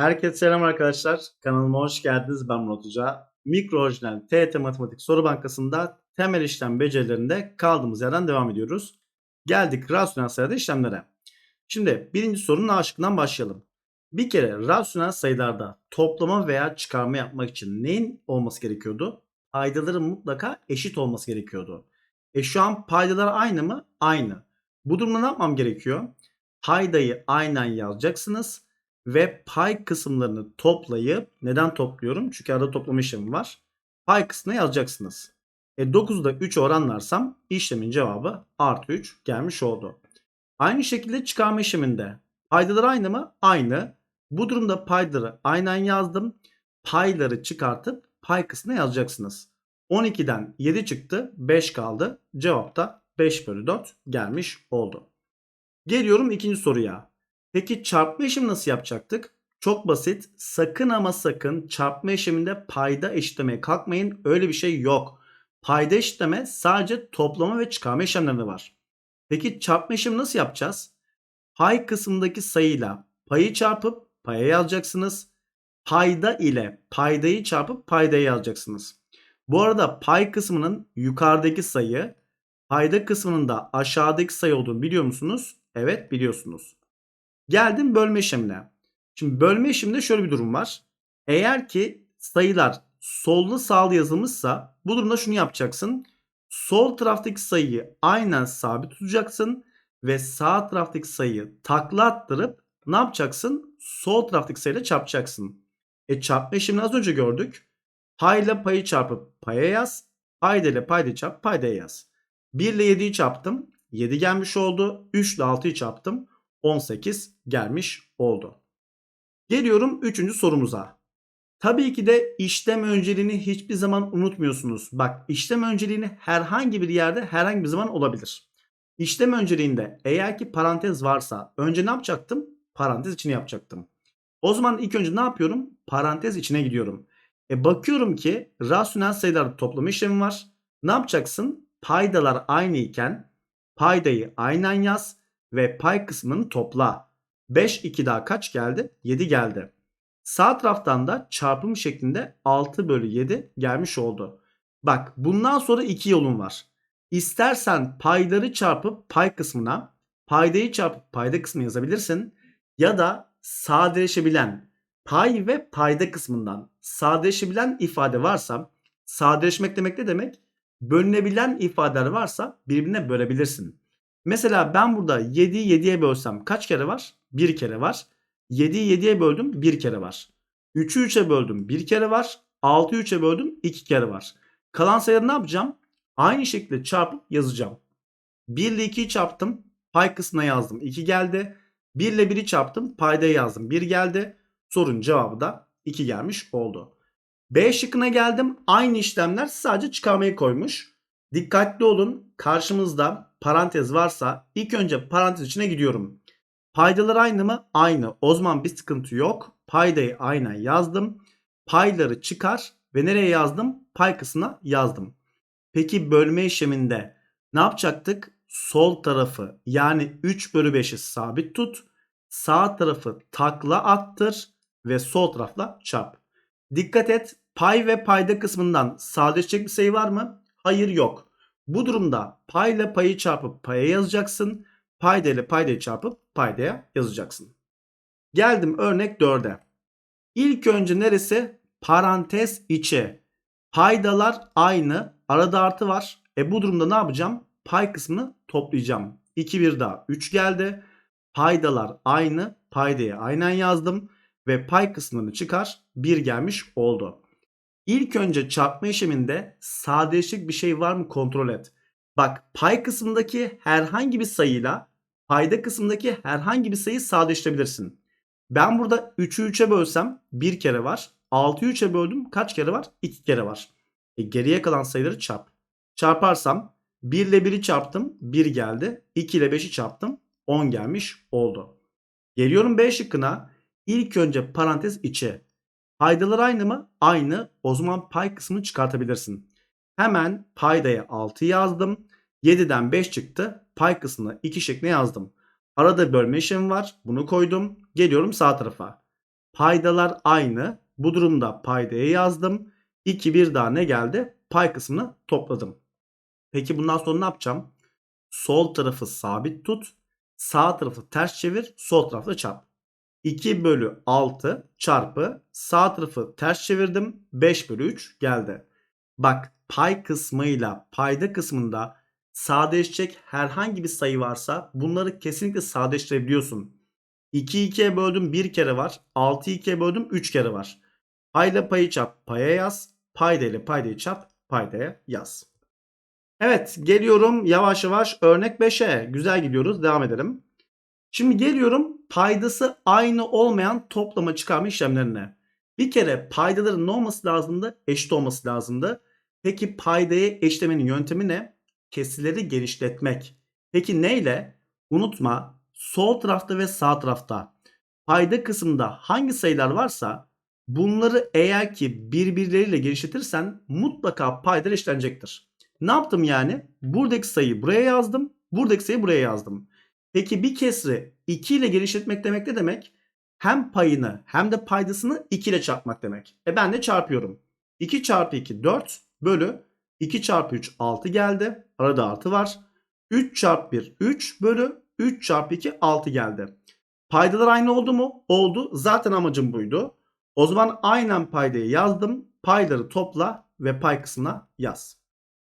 Herkese selam arkadaşlar. Kanalıma hoş geldiniz. Ben Murat Hoca. Mikro orijinal TET Matematik Soru Bankası'nda temel işlem becerilerinde kaldığımız yerden devam ediyoruz. Geldik rasyonel sayıda işlemlere. Şimdi birinci sorunun A başlayalım. Bir kere rasyonel sayılarda toplama veya çıkarma yapmak için neyin olması gerekiyordu? Paydaların mutlaka eşit olması gerekiyordu. E şu an paydalar aynı mı? Aynı. Bu durumda ne yapmam gerekiyor? Paydayı aynen yazacaksınız ve pay kısımlarını toplayıp neden topluyorum? Çünkü arada toplama işlemi var. Pay kısmına yazacaksınız. E 9'u da 3 oranlarsam işlemin cevabı artı 3 gelmiş oldu. Aynı şekilde çıkarma işleminde paydalar aynı mı? Aynı. Bu durumda paydaları aynen yazdım. Payları çıkartıp pay kısmına yazacaksınız. 12'den 7 çıktı 5 kaldı. Cevap da 5 bölü 4 gelmiş oldu. Geliyorum ikinci soruya. Peki çarpma işlemi nasıl yapacaktık? Çok basit. Sakın ama sakın çarpma işleminde payda eşitlemeye kalkmayın. Öyle bir şey yok. Payda eşitleme sadece toplama ve çıkarma işlemlerinde var. Peki çarpma işlemi nasıl yapacağız? Pay kısmındaki sayıyla payı çarpıp paya yazacaksınız. Payda ile paydayı çarpıp paydayı yazacaksınız. Bu arada pay kısmının yukarıdaki sayı, payda kısmının da aşağıdaki sayı olduğunu biliyor musunuz? Evet biliyorsunuz. Geldim bölme işlemine. Şimdi bölme işleminde şöyle bir durum var. Eğer ki sayılar sollu sağlı yazılmışsa bu durumda şunu yapacaksın. Sol taraftaki sayıyı aynen sabit tutacaksın ve sağ taraftaki sayıyı takla attırıp ne yapacaksın? Sol taraftaki sayıyla çarpacaksın. E çarpma işlemini az önce gördük. Payla payı çarpıp paya yaz. Payda ile paydayı çarp paydaya yaz. 1 ile 7'yi çarptım. 7 gelmiş oldu. 3 ile 6'yı çarptım. 18 gelmiş oldu. Geliyorum 3. sorumuza. Tabii ki de işlem önceliğini hiçbir zaman unutmuyorsunuz. Bak işlem önceliğini herhangi bir yerde herhangi bir zaman olabilir. İşlem önceliğinde eğer ki parantez varsa önce ne yapacaktım? Parantez içine yapacaktım. O zaman ilk önce ne yapıyorum? Parantez içine gidiyorum. E bakıyorum ki rasyonel sayılar toplama işlemi var. Ne yapacaksın? Paydalar aynı iken paydayı aynen yaz ve pay kısmını topla. 5 2 daha kaç geldi? 7 geldi. Sağ taraftan da çarpım şeklinde 6 bölü 7 gelmiş oldu. Bak bundan sonra iki yolun var. İstersen payları çarpıp pay kısmına, paydayı çarpıp payda kısmına yazabilirsin. Ya da sadeleşebilen pay ve payda kısmından sadeleşebilen ifade varsa, sadeleşmek demek ne demek? Bölünebilen ifadeler varsa birbirine bölebilirsin. Mesela ben burada 7'yi 7'ye bölsem kaç kere var? 1 kere var. 7'yi 7'ye böldüm 1 kere var. 3'ü 3'e böldüm 1 kere var. 6'yı 3'e böldüm 2 kere var. Kalan sayıları ne yapacağım? Aynı şekilde çarpıp yazacağım. 1 ile 2'yi çarptım. Pay kısmına yazdım. 2 geldi. 1 ile 1'i çarptım. Payda yazdım. 1 geldi. Sorun cevabı da 2 gelmiş oldu. B şıkkına geldim. Aynı işlemler sadece çıkarmayı koymuş. Dikkatli olun. Karşımızda parantez varsa ilk önce parantez içine gidiyorum. Paydalar aynı mı? Aynı. O zaman bir sıkıntı yok. Paydayı aynen yazdım. Payları çıkar ve nereye yazdım? Pay kısmına yazdım. Peki bölme işleminde ne yapacaktık? Sol tarafı yani 3 bölü 5'i sabit tut. Sağ tarafı takla attır ve sol tarafla çarp. Dikkat et pay ve payda kısmından sadeleşecek bir sayı var mı? Hayır yok. Bu durumda payla payı çarpıp paya yazacaksın. Payda ile paydayı çarpıp paydaya yazacaksın. Geldim örnek 4'e. İlk önce neresi? Parantez içi. Paydalar aynı. Arada artı var. E bu durumda ne yapacağım? Pay kısmını toplayacağım. 2 bir daha 3 geldi. Paydalar aynı. Paydayı aynen yazdım. Ve pay kısmını çıkar. 1 gelmiş oldu. İlk önce çarpma işleminde sadeleşik bir şey var mı kontrol et. Bak pay kısmındaki herhangi bir sayıyla payda kısmındaki herhangi bir sayıyı sadeleştirebilirsin. Ben burada 3'ü 3'e bölsem 1 kere var. 6'yı 3'e böldüm kaç kere var? 2 kere var. E geriye kalan sayıları çarp. Çarparsam 1 ile 1'i çarptım 1 geldi. 2 ile 5'i çarptım 10 gelmiş oldu. Geliyorum B şıkkına. İlk önce parantez içe. Paydalar aynı mı? Aynı. O zaman pay kısmını çıkartabilirsin. Hemen paydaya 6 yazdım. 7'den 5 çıktı. Pay kısmına 2 şeklinde yazdım. Arada bölme işlemi var. Bunu koydum. Geliyorum sağ tarafa. Paydalar aynı. Bu durumda paydaya yazdım. 2 bir daha ne geldi? Pay kısmını topladım. Peki bundan sonra ne yapacağım? Sol tarafı sabit tut. Sağ tarafı ters çevir. Sol tarafla çarp. 2 bölü 6 çarpı sağ tarafı ters çevirdim. 5 bölü 3 geldi. Bak pay kısmıyla payda kısmında sadeleşecek herhangi bir sayı varsa bunları kesinlikle sadeleştirebiliyorsun. 2'yi 2'ye böldüm 1 kere var. 6'yı 2'ye böldüm 3 kere var. Payla payı çarp paya yaz. Payda ile paydayı çarp paydaya yaz. Evet geliyorum yavaş yavaş örnek 5'e. Güzel gidiyoruz devam edelim. Şimdi geliyorum paydası aynı olmayan toplama çıkarma işlemlerine. Bir kere paydaların ne olması lazımdı? Eşit olması lazımdı. Peki paydayı eşlemenin yöntemi ne? Kesileri genişletmek. Peki neyle? Unutma sol tarafta ve sağ tarafta payda kısmında hangi sayılar varsa bunları eğer ki birbirleriyle genişletirsen mutlaka paydalar eşlenecektir. Ne yaptım yani? Buradaki sayıyı buraya yazdım. Buradaki sayıyı buraya yazdım. Peki bir kesri 2 ile genişletmek demek ne demek? Hem payını hem de paydasını 2 ile çarpmak demek. E ben de çarpıyorum. 2 çarpı 2 4 bölü 2 çarpı 3 6 geldi. Arada artı var. 3 çarpı 1 3 bölü 3 çarpı 2 6 geldi. Paydalar aynı oldu mu? Oldu. Zaten amacım buydu. O zaman aynen paydayı yazdım. Payları topla ve pay kısmına yaz.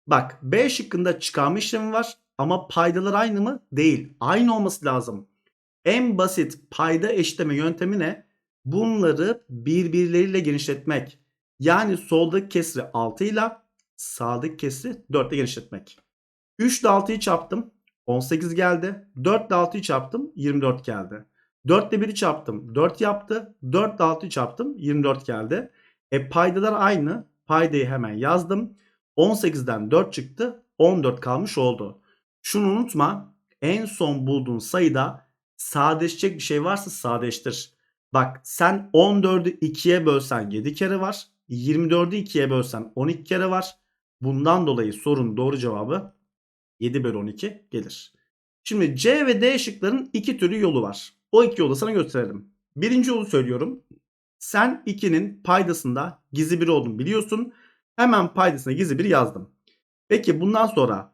Bak B şıkkında çıkarma işlemi var ama paydalar aynı mı? Değil. Aynı olması lazım. En basit payda eşitleme yöntemi ne? Bunları birbirleriyle genişletmek. Yani soldaki kesri 6 ile sağdaki kesri 4 ile genişletmek. 3 ile 6'yı çarptım. 18 geldi. 4 ile 6'yı çarptım. 24 geldi. 4 ile 1'i çarptım. 4 yaptı. 4 ile 6'yı çarptım. 24 geldi. E paydalar aynı. Paydayı hemen yazdım. 18'den 4 çıktı. 14 kalmış oldu. Şunu unutma. En son bulduğun sayıda sadeleşecek bir şey varsa sadeleştir. Bak sen 14'ü 2'ye bölsen 7 kere var. 24'ü 2'ye bölsen 12 kere var. Bundan dolayı sorunun doğru cevabı 7 bölü 12 gelir. Şimdi C ve D şıkların iki türlü yolu var. O iki yolu sana gösterelim. Birinci yolu söylüyorum. Sen 2'nin paydasında gizli bir olduğunu biliyorsun. Hemen paydasına gizli bir yazdım. Peki bundan sonra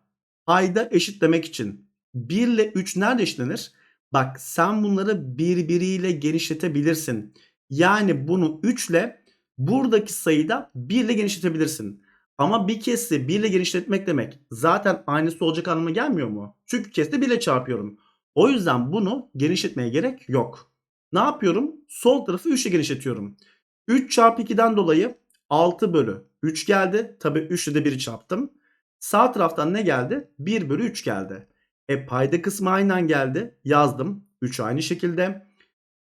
payda eşitlemek için 1 ile 3 nerede eşitlenir? Bak sen bunları birbiriyle genişletebilirsin. Yani bunu 3 ile buradaki sayıda 1 ile genişletebilirsin. Ama bir kesri 1 ile genişletmek demek zaten aynısı olacak anlamına gelmiyor mu? Çünkü kesri 1 ile çarpıyorum. O yüzden bunu genişletmeye gerek yok. Ne yapıyorum? Sol tarafı 3 ile genişletiyorum. 3 çarpı 2'den dolayı 6 bölü 3 geldi. Tabi 3 ile de 1'i çarptım. Sağ taraftan ne geldi? 1 bölü 3 geldi. E payda kısmı aynen geldi. Yazdım. 3 aynı şekilde.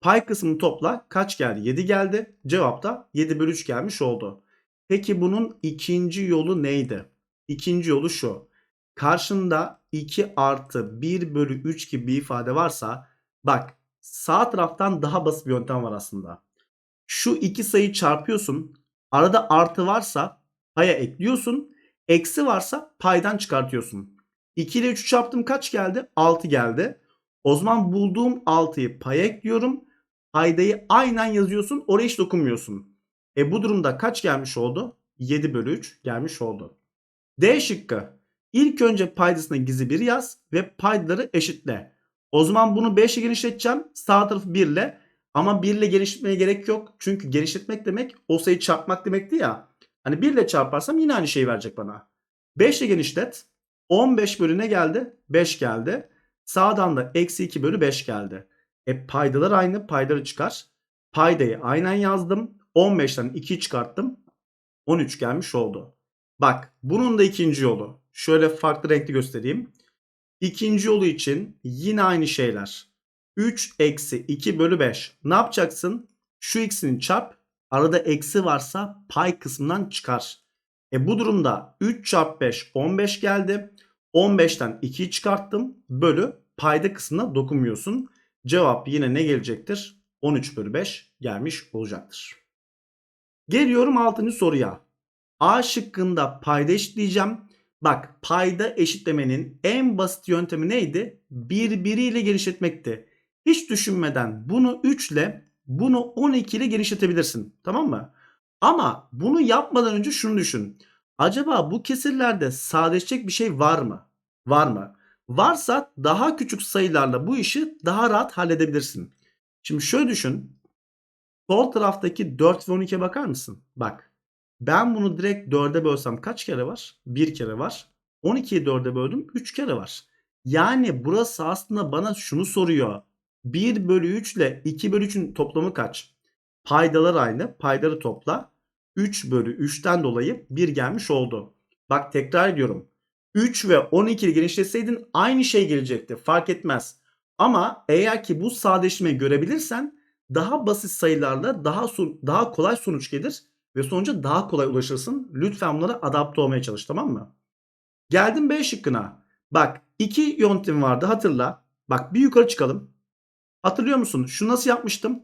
Pay kısmını topla. Kaç geldi? 7 geldi. Cevap da 7 bölü 3 gelmiş oldu. Peki bunun ikinci yolu neydi? İkinci yolu şu. Karşında 2 artı 1 bölü 3 gibi bir ifade varsa bak sağ taraftan daha basit bir yöntem var aslında. Şu iki sayı çarpıyorsun. Arada artı varsa paya ekliyorsun. Eksi varsa paydan çıkartıyorsun. 2 ile 3'ü çarptım kaç geldi? 6 geldi. O zaman bulduğum 6'yı paya ekliyorum. Paydayı aynen yazıyorsun. Oraya hiç dokunmuyorsun. E bu durumda kaç gelmiş oldu? 7 bölü 3 gelmiş oldu. D şıkkı. İlk önce paydasına gizli 1 yaz ve paydaları eşitle. O zaman bunu 5 ile genişleteceğim. Sağ tarafı 1 ile. Ama 1 ile genişletmeye gerek yok. Çünkü genişletmek demek o sayıyı çarpmak demekti ya. Hani 1 ile çarparsam yine aynı şeyi verecek bana. 5 ile genişlet. 15 bölü ne geldi? 5 geldi. Sağdan da eksi 2 bölü 5 geldi. E paydalar aynı paydaları çıkar. Paydayı aynen yazdım. 15'ten 2'yi çıkarttım. 13 gelmiş oldu. Bak bunun da ikinci yolu. Şöyle farklı renkli göstereyim. İkinci yolu için yine aynı şeyler. 3 eksi 2 bölü 5. Ne yapacaksın? Şu x'ini çarp. Arada eksi varsa pay kısmından çıkar. E bu durumda 3 çarpı 5 15 geldi. 15'ten 2'yi çıkarttım. Bölü payda kısmına dokunmuyorsun. Cevap yine ne gelecektir? 13 bölü 5 gelmiş olacaktır. Geliyorum 6. soruya. A şıkkında payda eşitleyeceğim. Bak payda eşitlemenin en basit yöntemi neydi? Birbiriyle genişletmekti. Hiç düşünmeden bunu 3 ile bunu 12 ile genişletebilirsin. Tamam mı? Ama bunu yapmadan önce şunu düşün. Acaba bu kesirlerde sadeleşecek bir şey var mı? Var mı? Varsa daha küçük sayılarla bu işi daha rahat halledebilirsin. Şimdi şöyle düşün. Sol taraftaki 4 ve 12'ye bakar mısın? Bak. Ben bunu direkt 4'e bölsem kaç kere var? 1 kere var. 12'yi 4'e böldüm 3 kere var. Yani burası aslında bana şunu soruyor. 1 bölü 3 ile 2 bölü 3'ün toplamı kaç? Paydalar aynı. Paydaları topla. 3 bölü 3'ten dolayı 1 gelmiş oldu. Bak tekrar ediyorum. 3 ve 12 ile genişletseydin aynı şey gelecekti. Fark etmez. Ama eğer ki bu sadeleşmeyi görebilirsen daha basit sayılarla daha daha kolay sonuç gelir ve sonuca daha kolay ulaşırsın. Lütfen bunlara adapte olmaya çalış tamam mı? Geldim B şıkkına. Bak iki yöntem vardı hatırla. Bak bir yukarı çıkalım. Hatırlıyor musun? Şu nasıl yapmıştım?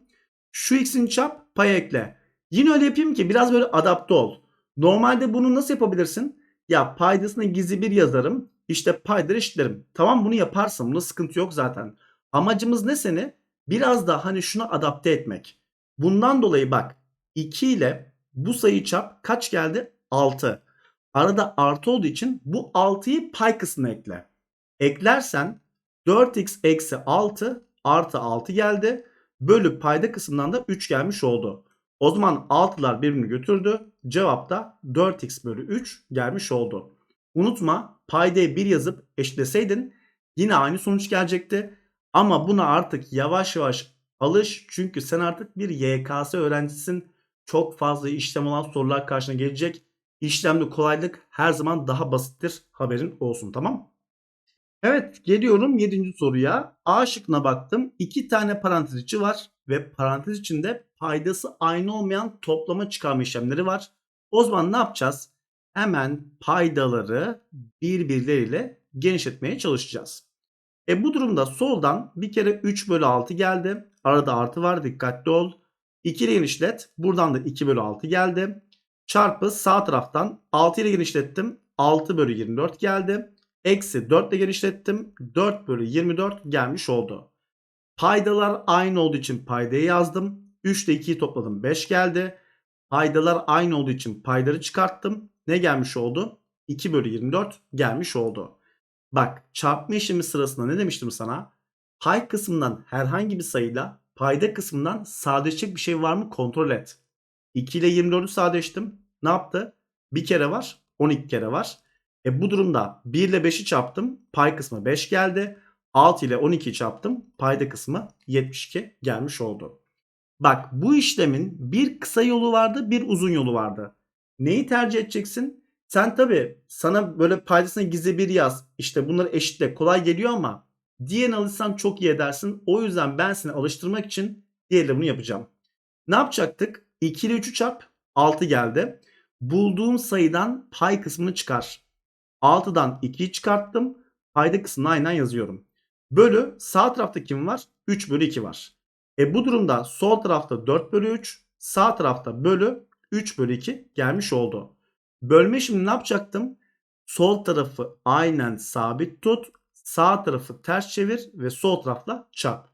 Şu x'in çap pay ekle. Yine öyle yapayım ki biraz böyle adapte ol. Normalde bunu nasıl yapabilirsin? Ya paydasına gizli bir yazarım. İşte payları eşitlerim. Tamam bunu yaparsın. Bunda sıkıntı yok zaten. Amacımız ne seni? Biraz da hani şuna adapte etmek. Bundan dolayı bak 2 ile bu sayı çap kaç geldi? 6. Arada artı olduğu için bu 6'yı pay kısmına ekle. Eklersen 4x eksi 6 artı 6 geldi. Bölü payda kısmından da 3 gelmiş oldu. O zaman 6'lar birbirini götürdü. Cevap da 4x bölü 3 gelmiş oldu. Unutma paydayı 1 yazıp eşitleseydin yine aynı sonuç gelecekti. Ama buna artık yavaş yavaş alış. Çünkü sen artık bir YKS öğrencisin. Çok fazla işlem olan sorular karşına gelecek. İşlemde kolaylık her zaman daha basittir. Haberin olsun tamam Evet geliyorum 7. soruya. A şıkkına baktım. 2 tane parantez içi var ve parantez içinde paydası aynı olmayan toplama çıkarma işlemleri var. O zaman ne yapacağız? Hemen paydaları birbirleriyle genişletmeye çalışacağız. E bu durumda soldan bir kere 3 bölü 6 geldi. Arada artı var dikkatli ol. 2 ile genişlet. Buradan da 2 bölü 6 geldi. Çarpı sağ taraftan 6 ile genişlettim. 6 bölü 24 geldi. Eksi 4 ile genişlettim. 4 bölü 24 gelmiş oldu. Paydalar aynı olduğu için paydayı yazdım. 3 ile 2'yi topladım 5 geldi. Paydalar aynı olduğu için payları çıkarttım. Ne gelmiş oldu? 2 bölü 24 gelmiş oldu. Bak çarpma işlemi sırasında ne demiştim sana? Pay kısmından herhangi bir sayıyla payda kısmından sadeleşecek bir şey var mı kontrol et. 2 ile 24'ü sadeleştim. Ne yaptı? Bir kere var 12 kere var. E bu durumda 1 ile 5'i çarptım. Pay kısmı 5 geldi. 6 ile 12'yi çarptım. Payda kısmı 72 gelmiş oldu. Bak bu işlemin bir kısa yolu vardı bir uzun yolu vardı. Neyi tercih edeceksin? Sen tabi sana böyle paydasına gizli bir yaz. İşte bunları eşitle kolay geliyor ama diğerini alırsan çok iyi edersin. O yüzden ben seni alıştırmak için diğerle bunu yapacağım. Ne yapacaktık? 2 ile 3'ü çarp 6 geldi. Bulduğum sayıdan pay kısmını çıkar. 6'dan 2'yi çıkarttım. Payda kısmını aynen yazıyorum. Bölü sağ tarafta kim var? 3 bölü 2 var. E bu durumda sol tarafta 4 bölü 3. Sağ tarafta bölü 3 bölü 2 gelmiş oldu. Bölme şimdi ne yapacaktım? Sol tarafı aynen sabit tut. Sağ tarafı ters çevir ve sol tarafla çarp.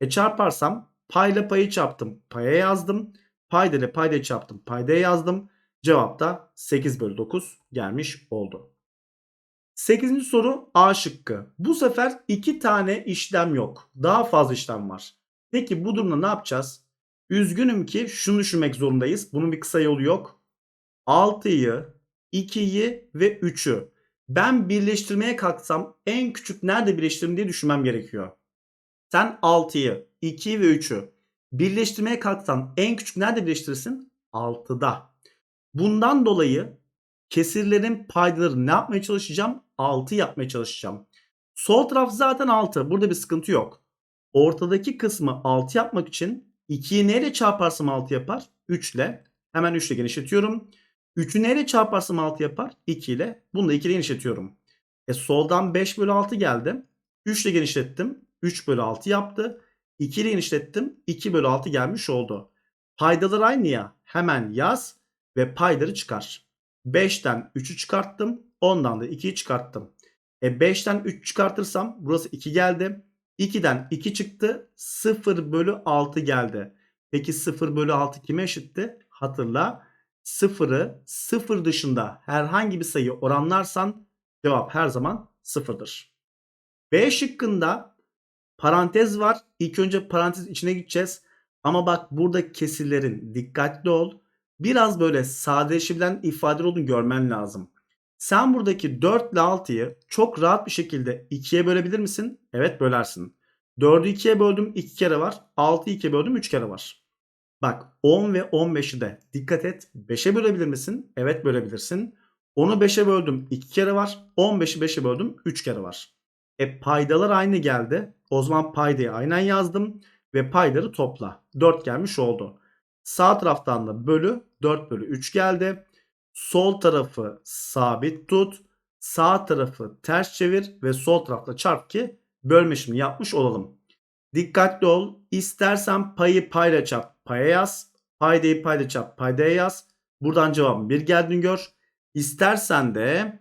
E çarparsam payla payı çarptım. Paya yazdım. Payda ile payda çarptım. Paydaya yazdım. Cevap da 8 bölü 9 gelmiş oldu. 8. soru A şıkkı. Bu sefer 2 tane işlem yok. Daha fazla işlem var. Peki bu durumda ne yapacağız? Üzgünüm ki şunu düşünmek zorundayız. Bunun bir kısa yolu yok. 6'yı, 2'yi ve 3'ü ben birleştirmeye kalksam en küçük nerede birleştiririm diye düşünmem gerekiyor. Sen 6'yı, 2'yi ve 3'ü birleştirmeye kalksan en küçük nerede birleştirirsin? 6'da. Bundan dolayı kesirlerin paydaları ne yapmaya çalışacağım? 6 yapmaya çalışacağım. Sol taraf zaten 6. Burada bir sıkıntı yok. Ortadaki kısmı 6 yapmak için 2'yi neyle çarparsam 6 yapar? 3 ile. Hemen 3 ile genişletiyorum. 3'ü neyle çarparsam 6 yapar? 2 ile. Bunu da 2 ile genişletiyorum. E soldan 5 bölü 6 geldi. 3 ile genişlettim. 3 bölü 6 yaptı. 2 ile genişlettim. 2 bölü 6 gelmiş oldu. Paydalar aynı ya. Hemen yaz ve payları çıkar. 5'ten 3'ü çıkarttım. 10'dan da 2'yi çıkarttım. E 5'ten 3 çıkartırsam burası 2 geldi. 2'den 2 çıktı. 0 bölü 6 geldi. Peki 0 bölü 6 kime eşitti? Hatırla. 0'ı 0 dışında herhangi bir sayı oranlarsan cevap her zaman 0'dır. B şıkkında parantez var. İlk önce parantez içine gideceğiz. Ama bak burada kesirlerin dikkatli ol. Biraz böyle sadeleşebilen ifadeler olduğunu görmen lazım. Sen buradaki 4 ile 6'yı çok rahat bir şekilde 2'ye bölebilir misin? Evet bölersin. 4'ü 2'ye böldüm 2 kere var. 6'yı 2'ye böldüm 3 kere var. Bak 10 ve 15'i de dikkat et 5'e bölebilir misin? Evet bölebilirsin. 10'u 5'e böldüm 2 kere var. 15'i 5'e böldüm 3 kere var. E paydalar aynı geldi. O zaman paydayı aynen yazdım ve payları topla. 4 gelmiş oldu. Sağ taraftan da bölü 4 bölü 3 geldi. Sol tarafı sabit tut. Sağ tarafı ters çevir ve sol tarafla çarp ki bölme işlemi yapmış olalım. Dikkatli ol. İstersen payı payla çarp paya yaz. Paydayı payla çarp paydaya yaz. Buradan cevabın 1 geldiğini gör. İstersen de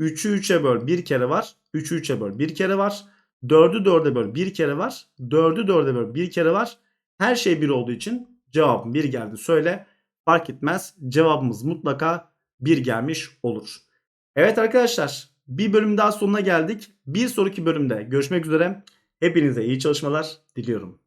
3'ü 3'e böl 1 kere var. 3'ü 3'e böl 1 kere var. 4'ü 4'e böl 1 kere var. 4'ü 4'e böl 1 kere var. Her şey 1 olduğu için cevabın 1 geldi söyle. Fark etmez. Cevabımız mutlaka 1 gelmiş olur. Evet arkadaşlar bir bölüm daha sonuna geldik. Bir sonraki bölümde görüşmek üzere. Hepinize iyi çalışmalar diliyorum.